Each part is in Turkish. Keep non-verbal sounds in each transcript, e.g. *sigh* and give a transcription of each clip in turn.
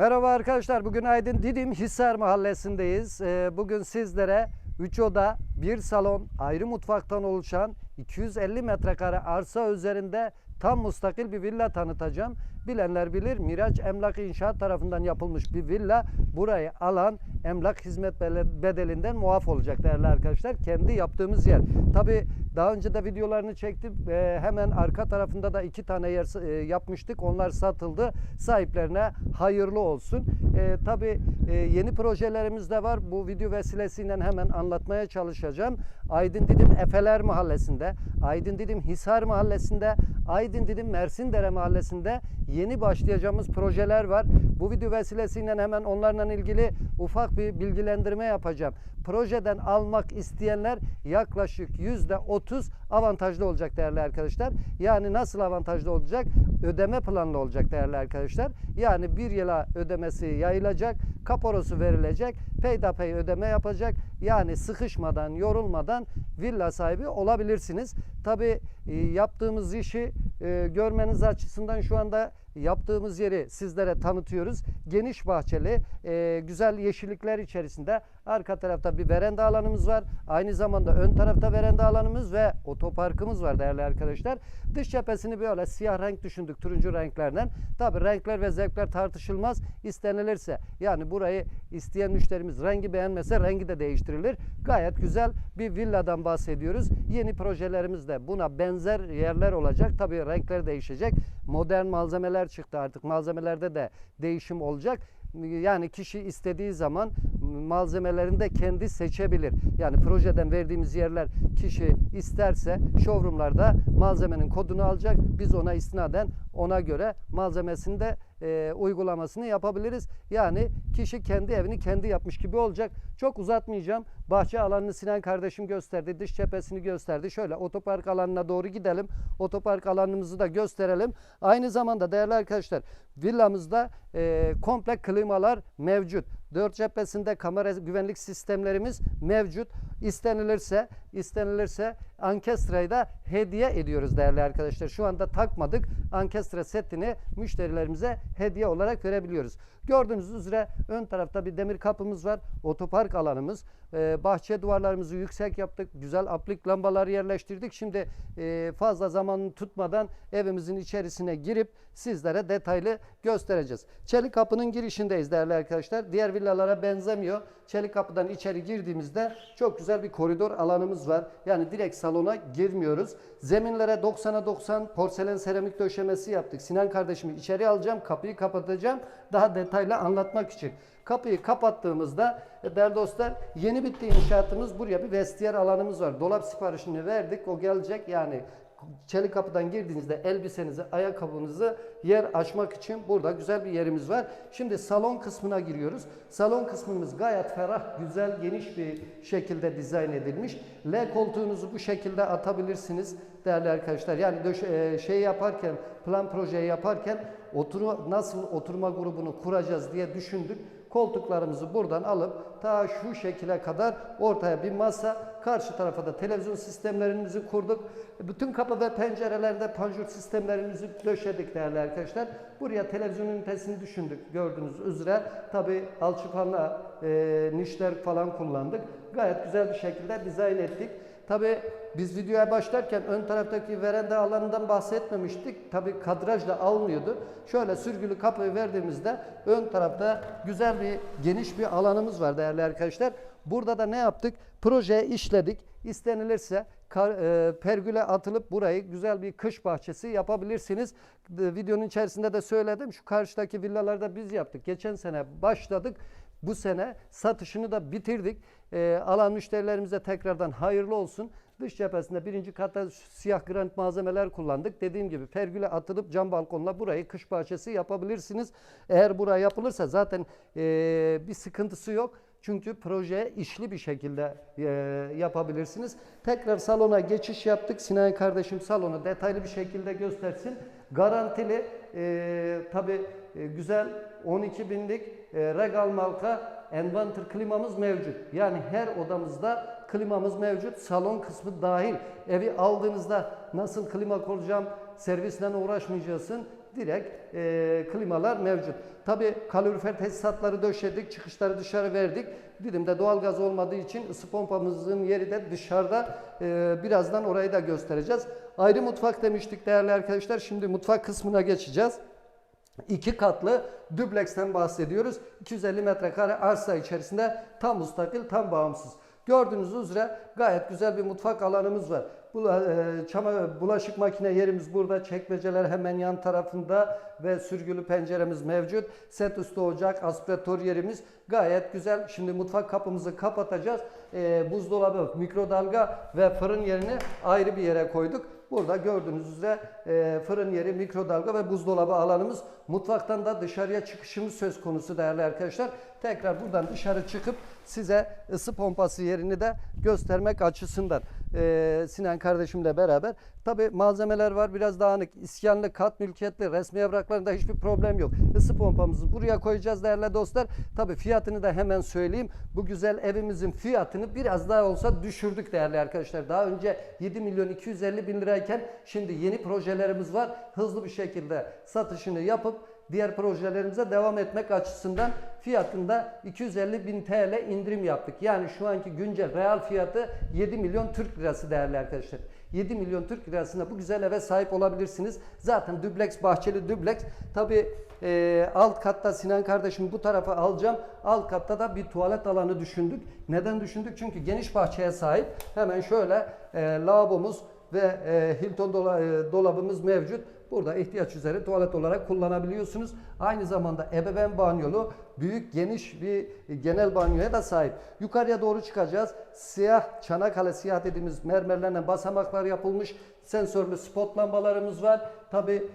Merhaba arkadaşlar. Bugün Aydın Didim Hisar Mahallesi'ndeyiz. Ee, Bugün sizlere 3 oda, 1 salon, ayrı mutfaktan oluşan 250 metrekare arsa üzerinde tam müstakil bir villa tanıtacağım. Bilenler bilir Miraç Emlak İnşaat tarafından yapılmış bir villa. Burayı alan emlak hizmet bedelinden muaf olacak değerli arkadaşlar. Kendi yaptığımız yer. Tabi daha önce de videolarını çektim. Ee, hemen arka tarafında da iki tane yer e, yapmıştık. Onlar satıldı. Sahiplerine hayırlı olsun. Ee, Tabi yeni projelerimiz de var. Bu video vesilesiyle hemen anlatmaya çalışacağım. Aydın Didim Efeler Mahallesi'nde, Aydın Didim Hisar Mahallesi'nde, Aydın Didim Mersindere Mahallesi'nde yeni başlayacağımız projeler var. Bu video vesilesiyle hemen onlarla ilgili ufak bir bilgilendirme yapacağım. Projeden almak isteyenler yaklaşık yüzde 30 avantajlı olacak değerli arkadaşlar. Yani nasıl avantajlı olacak? Ödeme planlı olacak değerli arkadaşlar. Yani bir yıla ödemesi yayılacak, kaporası verilecek, peyderpey ödeme yapacak. Yani sıkışmadan, yorulmadan villa sahibi olabilirsiniz. Tabi yaptığımız işi e, görmeniz açısından şu anda yaptığımız yeri sizlere tanıtıyoruz. Geniş bahçeli, e, güzel yeşillikler içerisinde arka tarafta bir veranda alanımız var. Aynı zamanda ön tarafta veranda alanımız ve otoparkımız var değerli arkadaşlar. Dış cephesini böyle siyah renk düşündük turuncu renklerden. Tabi renkler ve zevkler tartışılmaz. İstenilirse yani burayı isteyen müşterimiz rengi beğenmese rengi de değiştirilir. Gayet güzel bir villadan bahsediyoruz. Yeni projelerimiz de buna benzer yerler olacak. Tabi renkler değişecek. Modern malzemeler çıktı artık. Malzemelerde de değişim olacak. Yani kişi istediği zaman malzemelerini de kendi seçebilir. Yani projeden verdiğimiz yerler kişi isterse showroomlarda malzemenin kodunu alacak. Biz ona istinaden ona göre malzemesini de e, uygulamasını yapabiliriz. Yani kişi kendi evini kendi yapmış gibi olacak. Çok uzatmayacağım. Bahçe alanını Sinan kardeşim gösterdi. Dış cephesini gösterdi. Şöyle otopark alanına doğru gidelim. Otopark alanımızı da gösterelim. Aynı zamanda değerli arkadaşlar villamızda e, komple klimalar mevcut. Dört cephesinde kamera güvenlik sistemlerimiz mevcut. İstenilirse, istenilirse Ankestra'yı da hediye ediyoruz değerli arkadaşlar. Şu anda takmadık. Ankestra setini müşterilerimize hediye olarak verebiliyoruz. Gördüğünüz üzere ön tarafta bir demir kapımız var. Otopark alanımız. Ee, bahçe duvarlarımızı yüksek yaptık. Güzel aplik lambaları yerleştirdik. Şimdi e, fazla zamanını tutmadan evimizin içerisine girip sizlere detaylı göstereceğiz. Çelik kapının girişindeyiz değerli arkadaşlar. Diğer villalara benzemiyor. Çelik kapıdan içeri girdiğimizde çok güzel bir koridor alanımız var. Yani direkt salona girmiyoruz. Zeminlere 90'a 90 porselen seramik döşemesi yaptık. Sinan kardeşimi içeri alacağım, kapıyı kapatacağım. Daha detaylı anlatmak için. Kapıyı kapattığımızda e, değerli dostlar yeni bitti inşaatımız. Buraya bir vestiyer alanımız var. Dolap siparişini verdik. O gelecek yani çelik kapıdan girdiğinizde elbisenizi, ayakkabınızı yer açmak için burada güzel bir yerimiz var. Şimdi salon kısmına giriyoruz. Salon kısmımız gayet ferah, güzel, geniş bir şekilde dizayn edilmiş. L koltuğunuzu bu şekilde atabilirsiniz değerli arkadaşlar. Yani e, şey yaparken, plan projeyi yaparken oturma, nasıl oturma grubunu kuracağız diye düşündük. Koltuklarımızı buradan alıp ta şu şekile kadar ortaya bir masa, karşı tarafa da televizyon sistemlerimizi kurduk. Bütün kapı ve pencerelerde panjur sistemlerimizi döşedik değerli arkadaşlar. Buraya televizyon ünitesini düşündük gördüğünüz üzere. Tabi alçıpanla e, nişler falan kullandık. Gayet güzel bir şekilde dizayn ettik. Tabi biz videoya başlarken ön taraftaki veranda alanından bahsetmemiştik. Tabi kadrajla almıyordu. Şöyle sürgülü kapıyı verdiğimizde ön tarafta güzel bir geniş bir alanımız var değerli arkadaşlar. Burada da ne yaptık? Projeye işledik. İstenilirse e, pergüle atılıp burayı güzel bir kış bahçesi yapabilirsiniz. E, videonun içerisinde de söyledim. Şu karşıdaki villalarda biz yaptık. Geçen sene başladık. Bu sene satışını da bitirdik. E, alan müşterilerimize tekrardan hayırlı olsun. Dış cephesinde birinci katta siyah granit malzemeler kullandık. Dediğim gibi pergüle atılıp cam balkonla burayı kış bahçesi yapabilirsiniz. Eğer buraya yapılırsa zaten e, bir sıkıntısı yok. Çünkü projeye işli bir şekilde e, yapabilirsiniz. Tekrar salona geçiş yaptık. Sinan kardeşim salonu detaylı bir şekilde göstersin. Garantili e, tabi güzel 12 binlik e, regal marka Envanter klimamız mevcut. Yani her odamızda klimamız mevcut. Salon kısmı dahil. Evi aldığınızda nasıl klima kuracağım servisle uğraşmayacaksın. Direkt e, klimalar mevcut. Tabi kalorifer tesisatları döşedik, çıkışları dışarı verdik. Didim'de doğalgaz olmadığı için ısı pompamızın yeri de dışarıda. E, birazdan orayı da göstereceğiz. Ayrı mutfak demiştik değerli arkadaşlar. Şimdi mutfak kısmına geçeceğiz. İki katlı dubleksten bahsediyoruz. 250 metrekare arsa içerisinde tam müstakil, tam bağımsız. Gördüğünüz üzere gayet güzel bir mutfak alanımız var. E, bulaşık makine yerimiz burada. Çekmeceler hemen yan tarafında ve sürgülü penceremiz mevcut. Set üstü ocak, aspiratör yerimiz gayet güzel. Şimdi mutfak kapımızı kapatacağız. E, buzdolabı, mikrodalga ve fırın yerini ayrı bir yere koyduk. Burada gördüğünüz üzere e, fırın yeri, mikrodalga ve buzdolabı alanımız. Mutfaktan da dışarıya çıkışımız söz konusu değerli arkadaşlar. Tekrar buradan dışarı çıkıp size ısı pompası yerini de göstermek açısından e, Sinan kardeşimle beraber. Tabi malzemeler var biraz dağınık. İskanlı, kat mülkiyetli, resmi evraklarında hiçbir problem yok. Isı pompamızı buraya koyacağız değerli dostlar. Tabi fiyatını da hemen söyleyeyim. Bu güzel evimizin fiyatını biraz daha olsa düşürdük değerli arkadaşlar. Daha önce 7 milyon 250 bin lirayken şimdi yeni projelerimiz var. Hızlı bir şekilde satışını yapıp diğer projelerimize devam etmek açısından fiyatında 250 bin TL indirim yaptık. Yani şu anki güncel real fiyatı 7 milyon Türk lirası değerli arkadaşlar. 7 milyon Türk lirasına bu güzel eve sahip olabilirsiniz. Zaten dübleks, bahçeli dübleks. Tabi e, alt katta Sinan kardeşim bu tarafa alacağım. Alt katta da bir tuvalet alanı düşündük. Neden düşündük? Çünkü geniş bahçeye sahip. Hemen şöyle e, lavabomuz ve e, Hilton dola, e, dolabımız mevcut. Burada ihtiyaç üzere tuvalet olarak kullanabiliyorsunuz. Aynı zamanda ebeveyn banyolu büyük geniş bir genel banyoya da sahip. Yukarıya doğru çıkacağız. Siyah Çanakkale siyah dediğimiz mermerlerle basamaklar yapılmış. Sensörlü spot lambalarımız var. Tabi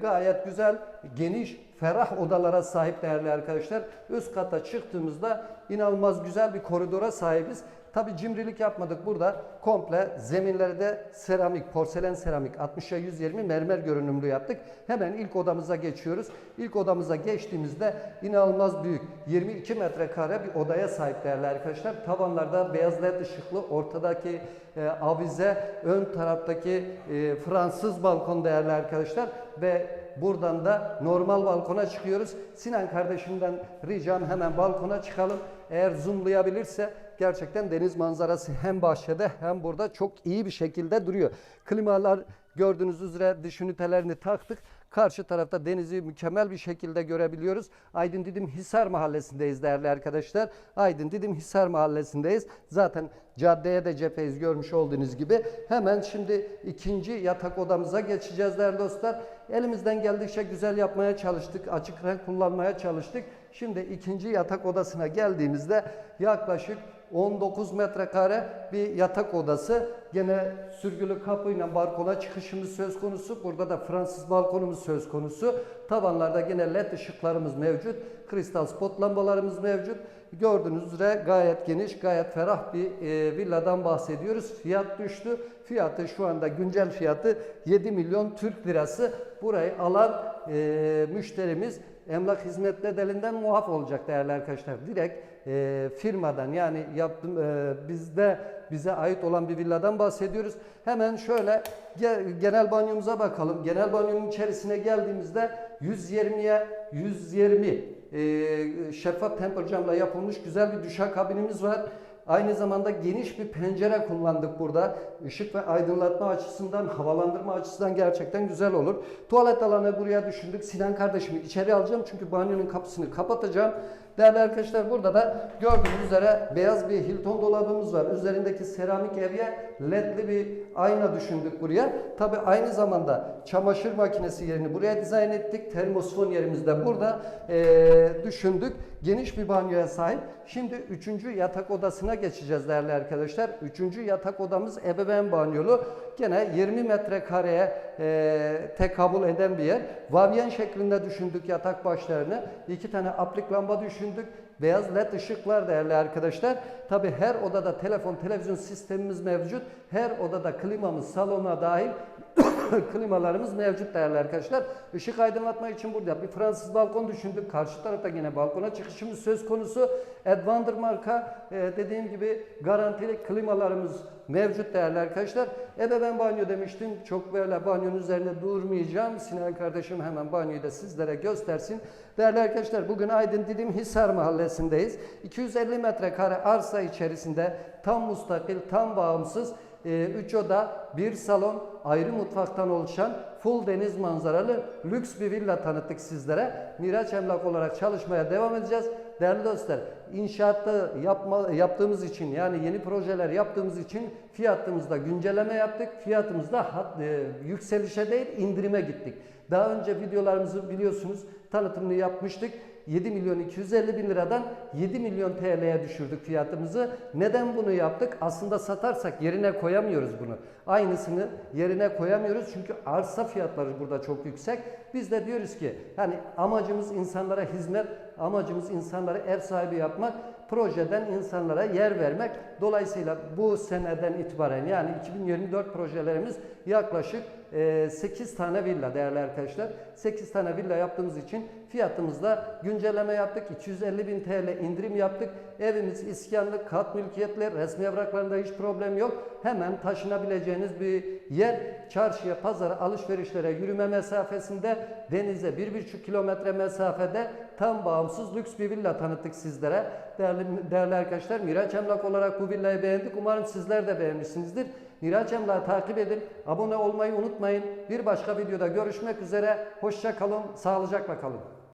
gayet güzel, geniş, ferah odalara sahip değerli arkadaşlar. Üst kata çıktığımızda inanılmaz güzel bir koridora sahibiz. Tabi cimrilik yapmadık burada. Komple zeminlerde seramik, porselen seramik 60'a 120 mermer görünümlü yaptık. Hemen ilk odamıza geçiyoruz. İlk odamıza geçtiğimizde inanılmaz büyük 22 metrekare bir odaya sahip değerli arkadaşlar. Tavanlarda beyaz led ışıklı, ortadaki e, avize, ön taraftaki e, Fransız balkon değerli arkadaşlar ve buradan da normal balkona çıkıyoruz. Sinan kardeşimden ricam hemen balkona çıkalım. Eğer zoomlayabilirse gerçekten deniz manzarası hem bahçede hem burada çok iyi bir şekilde duruyor. Klimalar gördüğünüz üzere dış ünitelerini taktık. Karşı tarafta denizi mükemmel bir şekilde görebiliyoruz. Aydın Didim Hisar Mahallesi'ndeyiz değerli arkadaşlar. Aydın Didim Hisar Mahallesi'ndeyiz. Zaten caddeye de cepheyiz görmüş olduğunuz gibi. Hemen şimdi ikinci yatak odamıza geçeceğiz değerli dostlar. Elimizden geldikçe güzel yapmaya çalıştık. Açık renk kullanmaya çalıştık. Şimdi ikinci yatak odasına geldiğimizde yaklaşık 19 metrekare bir yatak odası. Gene sürgülü kapıyla balkona çıkışımız söz konusu. Burada da Fransız balkonumuz söz konusu. Tavanlarda gene led ışıklarımız mevcut. Kristal spot lambalarımız mevcut. Gördüğünüz üzere gayet geniş, gayet ferah bir e, villadan bahsediyoruz. Fiyat düştü. Fiyatı şu anda güncel fiyatı 7 milyon Türk lirası. Burayı alan e, müşterimiz emlak hizmet bedelinden muaf olacak değerli arkadaşlar. Direkt e, firmadan yani yaptım e, bizde bize ait olan bir villadan bahsediyoruz. Hemen şöyle ge- genel banyomuza bakalım. Genel banyonun içerisine geldiğimizde 120'ye 120 e, şeffaf temper camla yapılmış güzel bir duşa kabinimiz var. Aynı zamanda geniş bir pencere kullandık burada. Işık ve aydınlatma açısından, havalandırma açısından gerçekten güzel olur. Tuvalet alanı buraya düşündük. Sinan kardeşimi içeri alacağım çünkü banyonun kapısını kapatacağım. Değerli arkadaşlar burada da gördüğünüz üzere beyaz bir Hilton dolabımız var. Üzerindeki seramik evye ledli bir ayna düşündük buraya. Tabi aynı zamanda çamaşır makinesi yerini buraya dizayn ettik. Termosfon yerimiz de burada eee, düşündük. Geniş bir banyoya sahip. Şimdi üçüncü yatak odasına geçeceğiz değerli arkadaşlar. Üçüncü yatak odamız ebeveyn banyolu. Gene 20 metrekareye e, tekabül eden bir yer. Vavyen şeklinde düşündük yatak başlarını. İki tane aplik lamba düşündük. Beyaz led ışıklar değerli arkadaşlar. Tabi her odada telefon, televizyon sistemimiz mevcut. Her odada klimamız salona dahil *coughs* *laughs* klimalarımız mevcut değerli arkadaşlar. Işık aydınlatma için burada bir Fransız balkon düşündük. Karşı tarafta yine balkona çıkışımız söz konusu. Advander marka e, dediğim gibi garantili klimalarımız mevcut değerli arkadaşlar. Ebeveyn banyo demiştim. Çok böyle banyonun üzerine durmayacağım. Sinan kardeşim hemen banyoyu da sizlere göstersin. Değerli arkadaşlar bugün Aydın Didim Hisar mahallesindeyiz. 250 metrekare arsa içerisinde tam mustakil, tam bağımsız 3 oda, bir salon, ayrı mutfaktan oluşan full deniz manzaralı lüks bir villa tanıttık sizlere. Miraç Emlak olarak çalışmaya devam edeceğiz. Değerli dostlar, inşaatta yapma, yaptığımız için yani yeni projeler yaptığımız için fiyatımızda güncelleme yaptık. Fiyatımızda e, yükselişe değil indirime gittik. Daha önce videolarımızı biliyorsunuz tanıtımını yapmıştık. 7 milyon 250 bin liradan 7 milyon TL'ye düşürdük fiyatımızı. Neden bunu yaptık? Aslında satarsak yerine koyamıyoruz bunu. Aynısını yerine koyamıyoruz çünkü arsa fiyatları burada çok yüksek. Biz de diyoruz ki hani amacımız insanlara hizmet, amacımız insanları ev sahibi yapmak, projeden insanlara yer vermek. Dolayısıyla bu seneden itibaren yani 2024 projelerimiz yaklaşık 8 tane villa değerli arkadaşlar. 8 tane villa yaptığımız için fiyatımızda güncelleme yaptık. 250 bin TL indirim yaptık. Evimiz iskanlı, kat mülkiyetli, resmi evraklarında hiç problem yok. Hemen taşınabileceğiniz bir yer. Çarşıya, pazara, alışverişlere yürüme mesafesinde, denize 1,5 kilometre mesafede tam bağımsız lüks bir villa tanıttık sizlere. Değerli, değerli arkadaşlar Miraç Emlak olarak bu villayı beğendik. Umarım sizler de beğenmişsinizdir. Miraç Emlak'ı takip edin. Abone olmayı unutmayın. Bir başka videoda görüşmek üzere. Hoşça kalın. Sağlıcakla kalın.